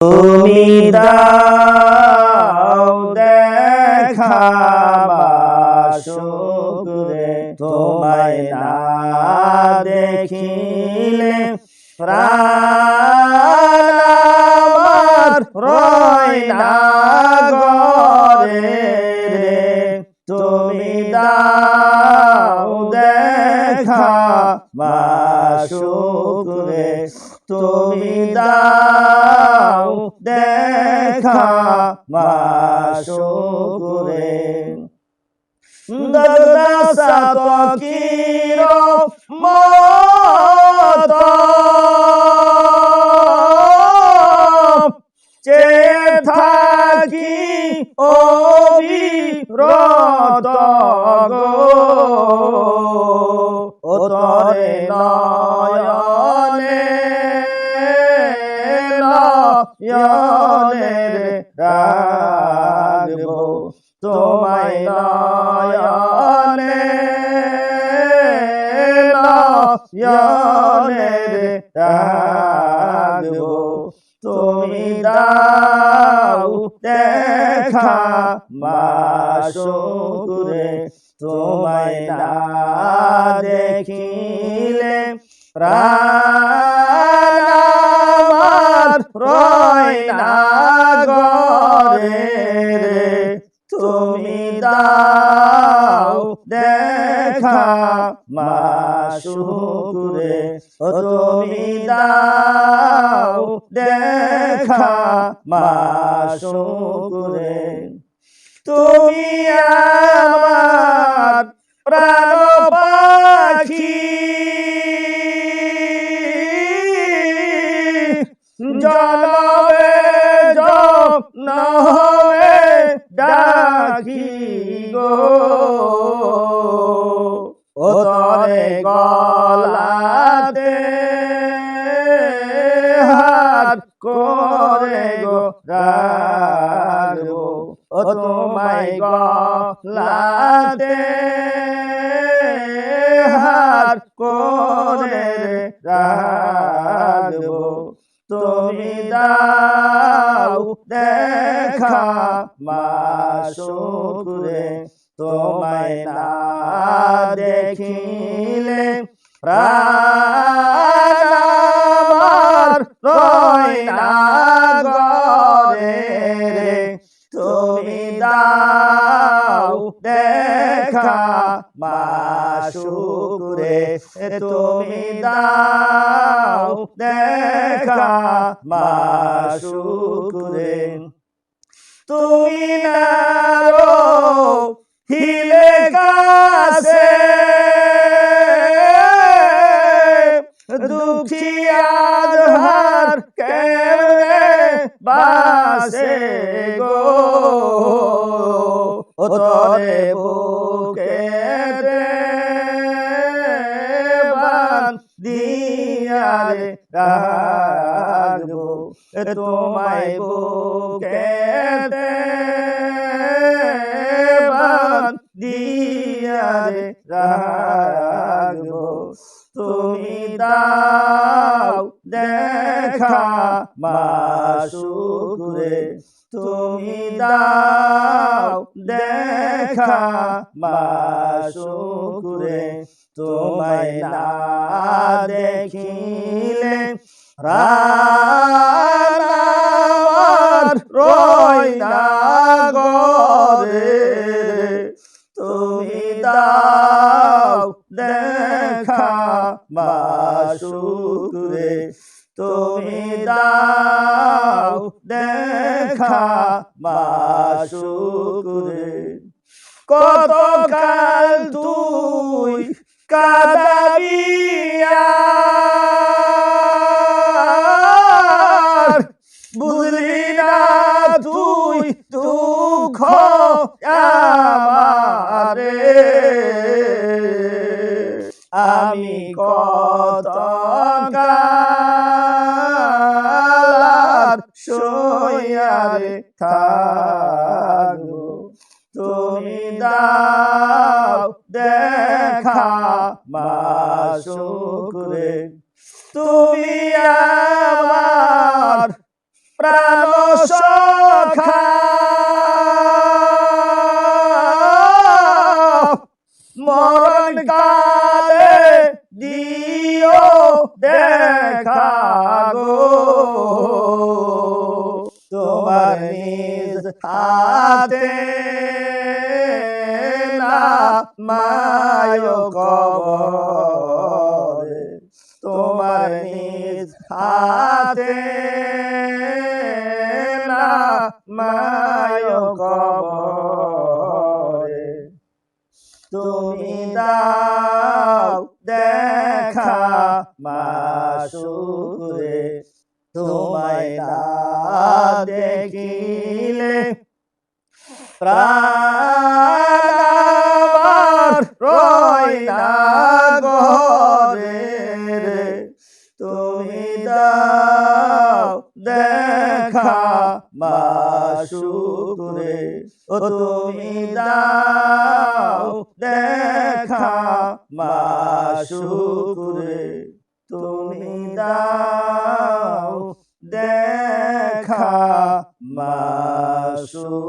তুমি দাও দেখা শুক্রে তোমায় না দেখিলে প্রাণ রয় না গরে। তুমি দাও দেখা শুক্রে তুমি দাও দেখা শুক্রে দরদাসা তকির মত নয়নে রাখব তোমায় নয়নে নয়নে রাখব তুমি দাও দেখা মাসুরে তোমায় না দেখিলে প্রাণ রয় না গরে রে তুমি দাও দেখা। মাসুরে ও তুমি দাও দেখা। মাসুরে তুমি আমার প্রাণ পাখি। জলবে হাত করে গো রাখব। ও তোমায় গলাতে হাত করে রাখব। তুমি দাও দেখা মাসুরে তোমায় না দেখিলে প্রাণ না গরে তুমি দাও দেখা মাসুরে তুমি দাও দেখা মাসুরে তুমি না হিলে কাছে দুখিয়া বাসে গো। তরে বুকে দিয়ারে রাখব। তোমায় বুকে দিয়ারে রাখব। তুমি দাও দেখা মাসুরে তুমি দাও দেখা মাসুরে তোমায় না দেখিলে আমার রয় না গরে তুমি দাও দেখা তুমি দাও দেখা মাসুরে কত কাল তুই কাদাবিয়া বুঝলি না তুই দুঃখ আমারে। আমি কত সইয়ারে থাকব। তুমি দাও দেখা মাসুকরে তুমি আমার হাতে মায় কবরে। তোমার নিজ হাতে মায় কবরে। তুমি দাও দেখা মাসুরে তোমায় না দেখিলে প্রাণ রয় না। তুমি দাও দেখা মাসুরে ও তুমি দাও দেখা মাসুরে তুমি দাও দেখা মাসুরে